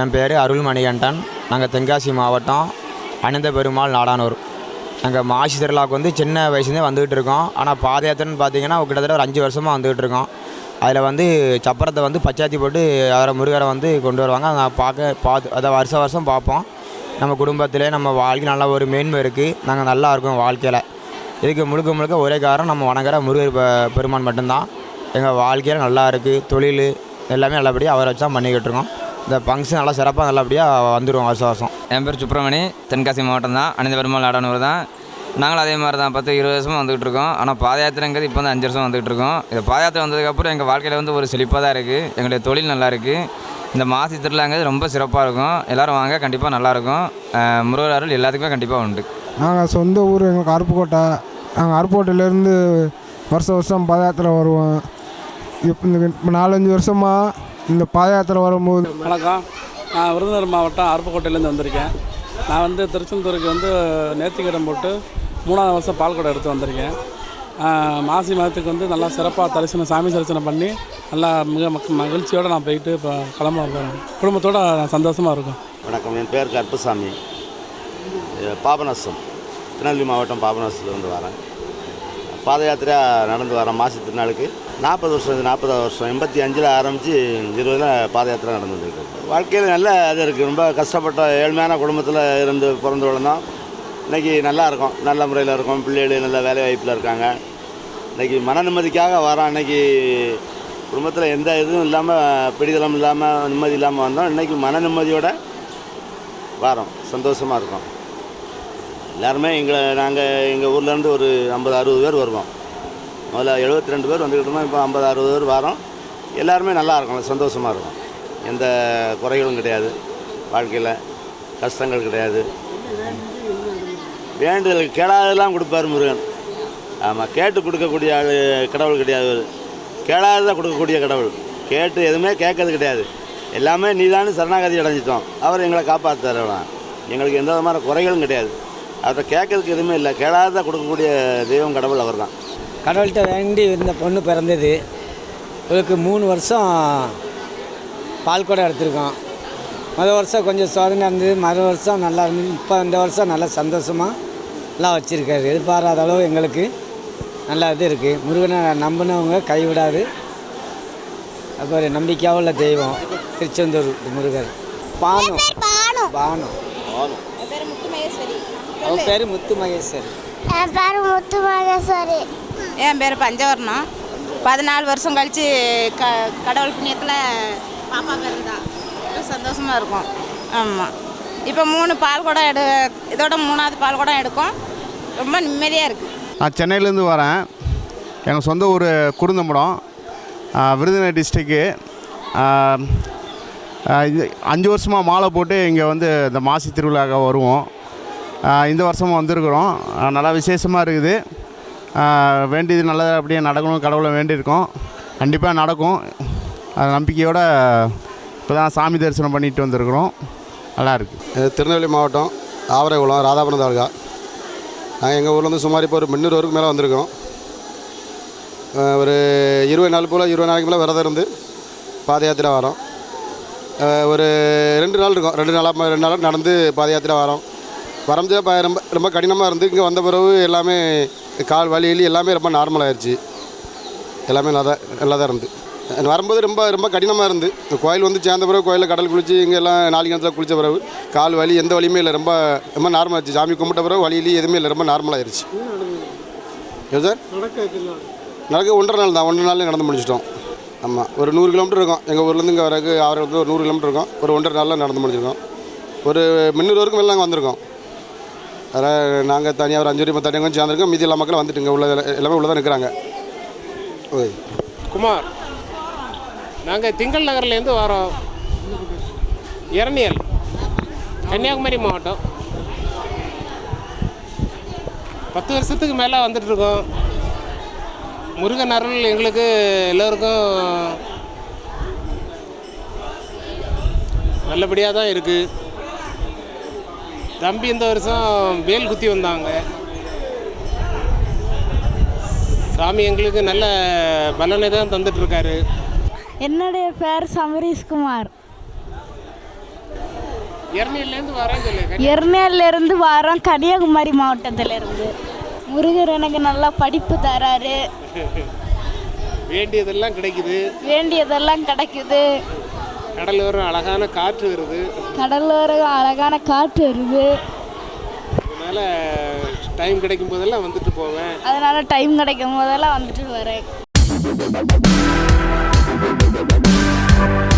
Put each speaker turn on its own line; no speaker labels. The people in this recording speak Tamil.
என் பேர் அருள்மணிகண்டன். நாங்கள் தென்காசி மாவட்டம் அனந்த பெருமாள் நாடானூர். நாங்கள் மாசி திருவிழாவுக்கு வந்து சின்ன வயசுலேருந்தே வந்துகிட்டு இருக்கோம். ஆனால் பாத யாத்திரைன்னு பார்த்தீங்கன்னா கிட்டத்தட்ட ஒரு அஞ்சு வருஷமாக வந்துகிட்டு இருக்கோம். அதில் வந்து சப்பரத்தை வந்து பச்சாத்தி போட்டு அவரை முருகரை வந்து கொண்டு வருவாங்க. அதை நான் பார்க்க பார்த்து அதை வருஷம் வருஷம் பார்ப்போம். நம்ம குடும்பத்திலே நம்ம வாழ்க்கை நல்ல ஒரு மேன்மை இருக்குது நாங்கள் நல்லா இருக்கோம் வாழ்க்கையில். இதுக்கு முழுக்க முழுக்க ஒரே காரணம் நம்ம வணங்குற முருகர் பெருமான் மட்டும்தான். எங்கள் வாழ்க்கையில் நல்லா இருக்குது தொழில் எல்லாமே நல்லபடியாக அவரை வச்சு தான் பண்ணிக்கிட்டு இருக்கோம். இந்த ஃபங்க்ஷன் நல்லா சிறப்பாக நல்லபடியாக வந்துடுவோம் வருஷம் வருஷம்.
என் பேர் சுப்பிரமணி தென்காசி மாவட்டம் தான் அனித பெருமாள் ஆடானூர் தான். நாங்களும் அதே மாதிரி தான் பத்து இருபது வருஷமாக வந்துகிட்டு இருக்கோம். ஆனால் பாத யாத்திரைங்கிறது இப்போ வந்து அஞ்சு வருஷம் வந்துகிட்டு இருக்கோம். இந்த பாத யாத்திரை வந்ததுக்கப்புறம் எங்கள் வாழ்க்கையில் வந்து ஒரு செழிப்பாக தான் இருக்குது எங்களுடைய தொழில் நல்லா இருக்குது இந்த மாசி திருவிழாங்கிறது ரொம்ப சிறப்பாக இருக்கும். எல்லோரும் வாங்க கண்டிப்பாக நல்லாயிருக்கும் முருகர் அருள் எல்லாத்துக்குமே கண்டிப்பாக உண்டு.
நாங்கள் சொந்த ஊர் எங்களுக்கு அருப்புக்கோட்டை. நாங்கள் அருப்புக்கோட்டையிலேருந்து வருஷம் வருஷம் பாதயாத்திரை வருவோம். இப்போ இந்த இப்போ நாலஞ்சு வருஷமாக இந்த பாதயாத்திரை வரும்போது
வணக்கம். நான் விருதுநகர் மாவட்டம் அருப்புக்கோட்டையிலேருந்து வந்திருக்கேன். நான் வந்து திருச்செந்தூருக்கு வந்து நேர்த்திக்கடன் போட்டு மூணாவது வருஷம் பால்குடம் எடுத்து வந்திருக்கேன். மாசி மாதத்துக்கு வந்து நல்லா சிறப்பாக தரிசனம் சாமி தரிசனம் பண்ணி நல்லா மிக மக் மகிழ்ச்சியோடு நான் போயிட்டு இப்போ கிளம்ப போகிறேன் குடும்பத்தோடு நான் சந்தோஷமாக இருக்கும்.
வணக்கம். என் பேர் கருப்பசாமி. பாபநாசம். திருநெல்வேலி மாவட்டம் பாபநாசத்துலேருந்து வரேன். பாதயாத்திரையாக நடந்து வரோம் மாசி திருநாளுக்கு நாற்பது வருஷம் இது நாற்பதாவது வருஷம் எண்பத்தி அஞ்சில் ஆரம்பித்து இருபதில் பாத யாத்திரை வாழ்க்கையில் நல்ல இது இருக்குது ரொம்ப கஷ்டப்பட்ட ஏழ்மையான குடும்பத்தில் இருந்து பிறந்து வளர்ந்தோம் இன்றைக்கி நல்லா இருக்கும். நல்ல முறையில் இருக்கும். பிள்ளைகள் நல்ல வேலை வாய்ப்பில் இருக்காங்க. இன்றைக்கி மன நிம்மதிக்காக வரோம் இன்றைக்கி குடும்பத்தில் எந்த இதுவும் இல்லாமல் பிடிதலம் இல்லாமல் நிம்மதி இல்லாமல் வந்தோம். இன்றைக்கி மன நிம்மதியோட வரோம் சந்தோஷமாக இருக்கும். எல்லாருமே எங்களை நாங்கள் எங்கள் ஊர்லேருந்து ஒரு ஐம்பது அறுபது பேர் வருவோம். முதல்ல எழுபத்தி ரெண்டு பேர் வந்துக்கிட்டு இருந்தோம் இப்போ ஐம்பது அறுபது பேர் வரோம். எல்லாருமே நல்லா இருக்கும் சந்தோஷமாக இருக்கும். எந்த குறைகளும் கிடையாது வாழ்க்கையில் கஷ்டங்கள் கிடையாது. வேண்டுதல் கேளாதெல்லாம் கொடுப்பார் முருகன். ஆமாம் கேட்டு கொடுக்கக்கூடிய ஆள் கடவுள் கிடையாது கேளாததான் கொடுக்கக்கூடிய கடவுள். கேட்டு எதுவுமே கேட்கறது கிடையாது. எல்லாமே நீதானு சரணாகதி அடைஞ்சிட்டோம். அவர் எங்களை காப்பாற்றுறவன் எங்களுக்கு எந்த விதமான குறைகளும் கிடையாது. அவர்கிட்ட கேட்கறதுக்கு எதுவுமே இல்லை. கேளாத கொடுக்கக்கூடிய தெய்வம் கடவுள் அவர் தான்
கடவுள்கிட்ட வேண்டி இந்த பொண்ணு பிறந்தது. இவளுக்கு மூணு வருஷம் பால் கூட எடுத்திருக்கோம் முதல் வருஷம் கொஞ்சம் சோதனை இருந்தது. மறு வருஷம் நல்லா இருந்தது. இப்போ இந்த வருஷம் நல்லா சந்தோஷமாக எல்லாம் வச்சுருக்காரு. எதிர்பாராத அளவு எங்களுக்கு நல்லா இது இருக்குது முருகனை நம்பினவங்க கைவிடாது. அப்போ ஒரு நம்பிக்கையாக உள்ள தெய்வம். திருச்செந்தூர் முருகர். பானு. பானு. அவன் பேர் முத்து மகேஸ்வரி
என் பேர் முத்து மகேஸ்வரி
என் பேர் பஞ்சவர்ணம் பதினாலு வருஷம் கழித்து க கடவுள் புண்ணியத்தில் பாப்பா பிறந்தா ரொம்ப சந்தோஷமாக இருக்கும். ஆமாம் இப்போ மூணு பால் குடம் எடு இதோட மூணாவது பால் குடம் எடுக்கும். ரொம்ப நிம்மதியாக இருக்குது
நான் சென்னையிலேருந்து வரேன். எங்கள் சொந்த ஊர் குருந்தம்படம் விருதுநகர் டிஸ்ட்ரிக்கு இது அஞ்சு வருஷமாக மாலை போட்டு இங்கே வந்து இந்த மாசி திருவிழாக்க வருவோம். இந்த வருஷமும் வந்திருக்கிறோம். நல்லா விசேஷமாக இருக்குது. வேண்டியது நல்லதாக அப்படியே நடக்கணும் கடவுளை வேண்டியிருக்கோம். கண்டிப்பாக நடக்கும். அது நம்பிக்கையோட இப்போ தான் சாமி தரிசனம் பண்ணிட்டு வந்திருக்கிறோம். நல்லா இருக்குது
திருநெல்வேலி மாவட்டம் ஆவரைகுளம் ராதாபுரம் தாலுகா. நாங்கள் எங்கள் ஊர்லேருந்து சுமார் இப்போ ஒரு முந்நூறு வரைக்கும் மேலே வந்திருக்கோம். ஒரு இருபது நாள் போல் இருபது நாளைக்கு மேலே விரதம் இருந்து பாத யாத்திரை வரோம். ஒரு ரெண்டு நாள் இருக்கும். ரெண்டு நாளாக ரெண்டு நாளாக நடந்து பாத யாத்திரை வரோம். வரம்பு ப- ரொம்ப ரொம்ப கடினமாக இருந்து இங்கே வந்த பிறகு எல்லாமே கால் வலி வலி எல்லாமே ரொம்ப நார்மல் ஆயிடுச்சு எல்லாமே நல்லா தான் நல்லா தான் இருந்து வரும்போது ரொம்ப ரொம்ப கடினமாக இருந்து. இந்த கோயில் வந்து சேர்ந்த பிறகு கோயிலில் கடல் குளிச்சு இங்கே எல்லாம் நாலு நேரத்தில் குளித்த பிறகு கால் வலி எந்த வலியுமே இல்லை. ரொம்ப ரொம்ப நார்மல் ஆச்சு. சாமி கும்பிட்ட பிறகு வலி எதுவுமே இல்லை. ரொம்ப நார்மல் ஆயிடுச்சு எது சார்? நடக்க ஒன்றரை நாள் தான். ஒன்றரை நாளில் நடந்து முடிச்சிட்டோம். ஆமாம் ஒரு நூறு கிலோமீட்டர் இருக்கும். எங்கள் ஊர்லேருந்து இங்கே வரக்கு ஆறு ஒரு நூறு கிலோமீட்டர் இருக்கும். ஒரு ஒன்றரை நாளில் நடந்து முடிச்சிருக்கோம். ஒரு முந்நூறு வரைக்கும் மேலே நாங்கள் வந்திருக்கோம். அதனால் நாங்கள் தனியாக ஒரு அஞ்சு பேர் தனியாக கொஞ்சம் சேர்ந்துருக்கோம். மீதி எல்லா மக்களும் வந்துட்டு இங்கே உள்ள எல்லாமே உள்ளே தான் ஓய்.
குமார் நாங்கள் திங்கள் நகர்லேருந்து வரோம். இரணியல் கன்னியாகுமரி மாவட்டம். பத்து வருஷத்துக்கு மேலே வந்துட்டுருக்கோம். முருகன் அருள் எங்களுக்கு எல்லோருக்கும் நல்லபடியாக தான் இருக்குது தம்பி இந்த வருஷம் வேல் குத்தி வந்தாங்க. சாமி எங்களுக்கு நல்ல பலனை தான் தந்துட்டுருக்காரு.
என்னுடைய பேர் சமரீஷ்குமார் எர்னேலேருந்து வரோம் கன்னியாகுமரி மாவட்டத்திலேருந்து. முருகர் எனக்கு நல்லா படிப்பு தராரு.
வேண்டியதெல்லாம் கிடைக்குது.
வேண்டியதெல்லாம் கிடைக்குது.
கடலோரம் அழகான காற்று வருது.
கடலோரம் அழகான காற்று வருது.
அதனால் டைம் கிடைக்கும் போதெல்லாம் வந்துட்டு போவேன்.
அதனால டைம் கிடைக்கும் போதெல்லாம் வந்துட்டு வரேன்.